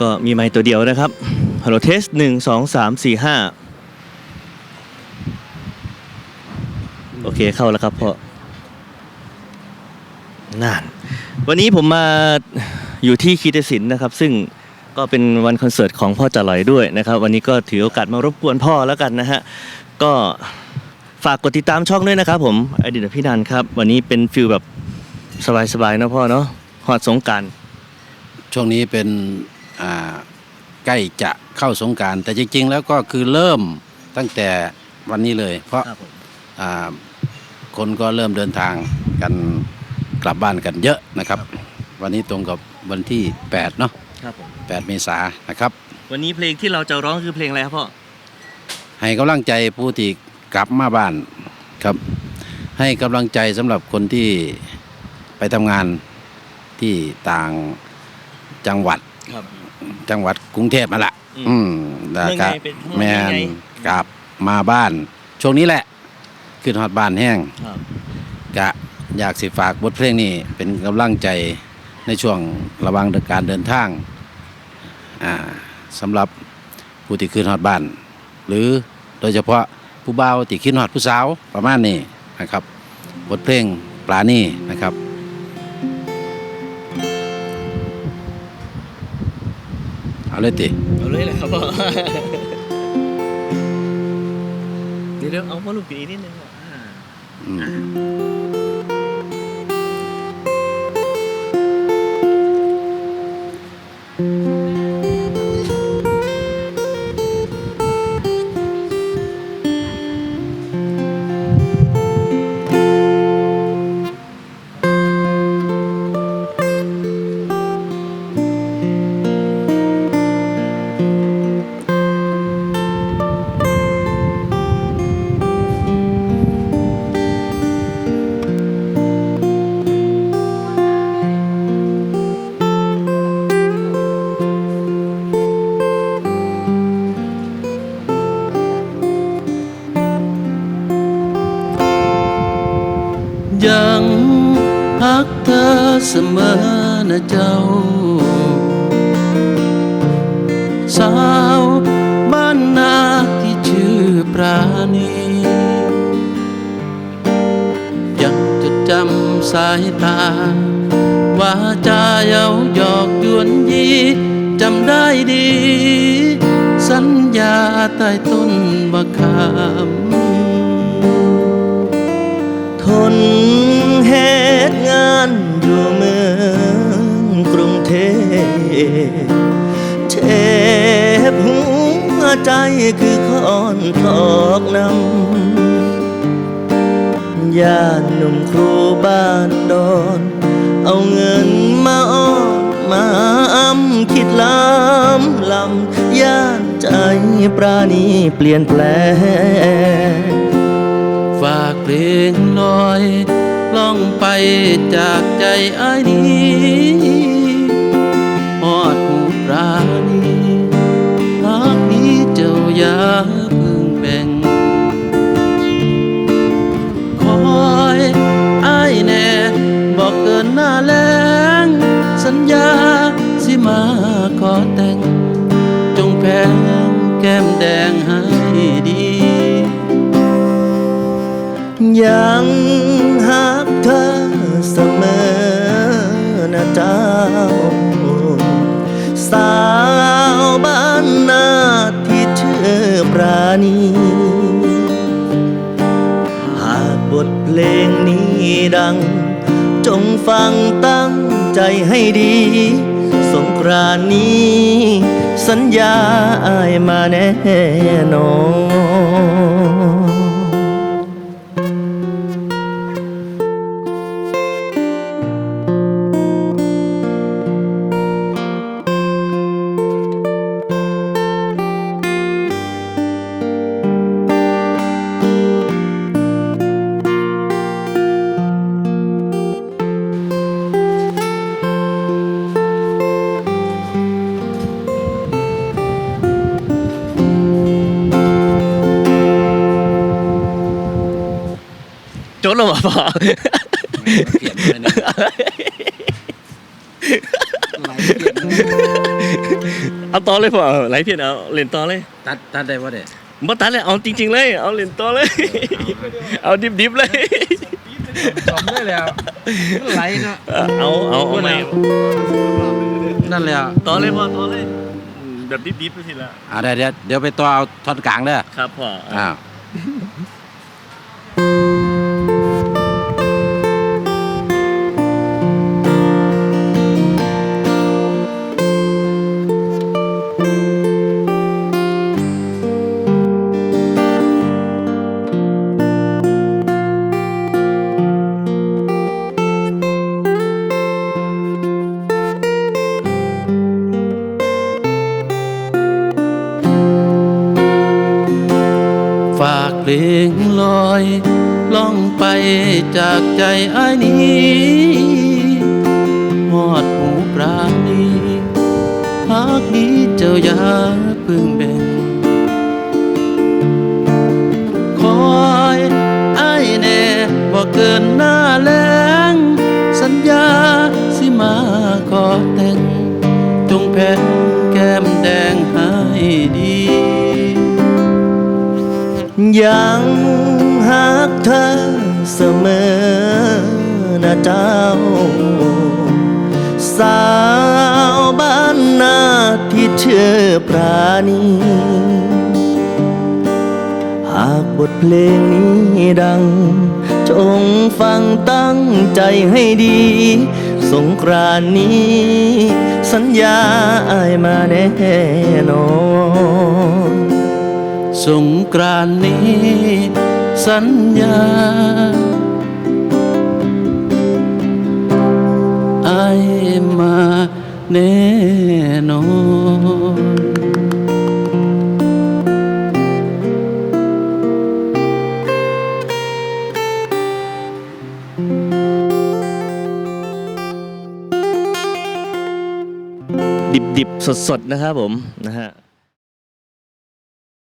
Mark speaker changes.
Speaker 1: ก็มีไมค์ตัวเดียวนะครับฮัลโหลเทสหนึ่งสองสามสี่ห้าโอเคเข้าแล้วครับพ่อนั่นวันนี้ผมมาอยู่ที่คีตศิลป์นะครับ ซึ่งก็เป็นวันคอนเสิร์ตของพ่อจ่าลอยด้วยนะครับ วันนี้ก็ถือโอกาสมารบกวนพ่อแล้วกันนะฮะ ก็ฝากกดติดตามช่องด้วยนะครับผมอดีตพี่นันครับ วันนี้เป็นฟิลแบบสบายๆนะพ่อเนาะหอดสงการ
Speaker 2: ช่วงนี้เป็น ใกล้จะเข้าสงกราร แต่จริง ๆ แล้วก็คือเริ่มตั้งแต่วันนี้เลย เพราะ
Speaker 1: ครับผม
Speaker 2: อ่าคนก็เริ่มเดินทางกันกลับบ้านกันเยอะนะครับ วันนี้ตรงกับวันที่ 8 เนาะ
Speaker 1: ครับผม
Speaker 2: 8เมษายนนะครับ
Speaker 1: วันนี้เพลงที่เราจะร้องคือเพลงอะไรครับพ่อ
Speaker 2: ให้กำลังใจผู้ที่กลับมาบ้านครับ ให้กำลังใจสำหรับคนที่ไปทำงานที่ต่างจังหวัด
Speaker 1: ครับ
Speaker 2: จังหวัดกรุงเทพมาละ
Speaker 1: อืม
Speaker 2: อืมแล้ว
Speaker 1: เมือง
Speaker 2: ก็
Speaker 1: ไงเป็นเมือง
Speaker 2: แมน
Speaker 1: ไง
Speaker 2: กลับมาบ้าน ช่วงนี้แหละ ขึ้นฮอดบ้านแห้ง
Speaker 1: ครับ
Speaker 2: กะอยากสิฝากบทเพลงนี้เป็นกำลังใจในช่วงระหว่างการเดินทางอ่าสำหรับผู้ที่ขึ้นฮอดบ้าน หรือโดยเฉพาะผู้บ่าวที่ขึ้นฮอดผู้สาวประมาณนี้นะครับ บทเพลงปลานี่นะครับ เอาเลยติ
Speaker 1: เอาเลยเลยครับพ่อเดี๋ยวเดี๋ยวเอาพ่อลูกปีนิดนึงอะอ่า
Speaker 2: อืม
Speaker 3: ยังฮักเธอเสมอนะเจ้า สาวบ้านนาที่ชื่อปราณียังจดจำสายตา ว่าจาเย้าหยอกยวนยีจำได้ดี สัญญาใต้ต้นบะขาม
Speaker 1: ทน นอยู่เมืองกรุงเทพเจ็บหัวใจคือคอนตอกนำญาติหนุ่มครูบ้านดอน เอาเงินมาอ้อนมาอำคิดล้ำลำย่านใจปราณีเปลี่ยนแปลง
Speaker 3: จากใจไอ้ายนี้หอดหูปราณีรักนี้เจ้าอย่าพึ่งแบ่ง คอยไอ้ายแน่บอกเกินหน้าแรงสัญญาสิมาขอแต่ง จงแพงแก้มแดงให้ดี
Speaker 1: ยัง สาวบ้านนาที่ชื่อปราณีหากบทเพลงนี้ดัง จงฟังตั้งใจให้ดี สงกรานนี้ สัญญาอายมาแน่นอน จดแล้วป่ะ
Speaker 2: เปลี่ยนไปหนึ่งหลายเปลี่ยนเอา
Speaker 1: ต่อเลยพ่อไหลเพียนเอาเล่นต่อเลย
Speaker 2: ตัดตัดได้บ่เด้
Speaker 1: บ่ตัดเลยเอาจริง ๆ เลย เอาเล่นต่อเลย เอาดิบๆเลย
Speaker 2: จอมได้แล้วไหลเนาะ
Speaker 1: เอาเอาเอาไม่
Speaker 2: นั่นแหละ
Speaker 1: ต่อเลยพ่อต่อเลย แบบดิบๆไปทีละ
Speaker 2: อ่าเดี๋ยวเดี๋ยวเดี๋ยวไปต่อเอาท่อนกลางเด้อ
Speaker 1: ครับพ่อ
Speaker 2: อ้า
Speaker 3: จากใจอ้ายนี้หอดหูปราณีหากนี้เจ้าอย่าพึ่งแบ่งคอยอ้ายแน่บ่เกินหน้าแรงสัญญาสิมาขอแต่งจงแผ่นแก้มแดงให้ดี
Speaker 1: ยังหักเธอ เสมอนะเจ้า สาวบ้านนาที่เชื่อปราณี หากบทเพลงนี้ดัง จงฟังตั้งใจให้ดี สงกรานนี้ สัญญาอายมาแน่นอน
Speaker 3: สงกรานนี้ สัญญาไอมาแน่นอน
Speaker 1: ดิบๆ สดๆ นะครับผม นะฮะ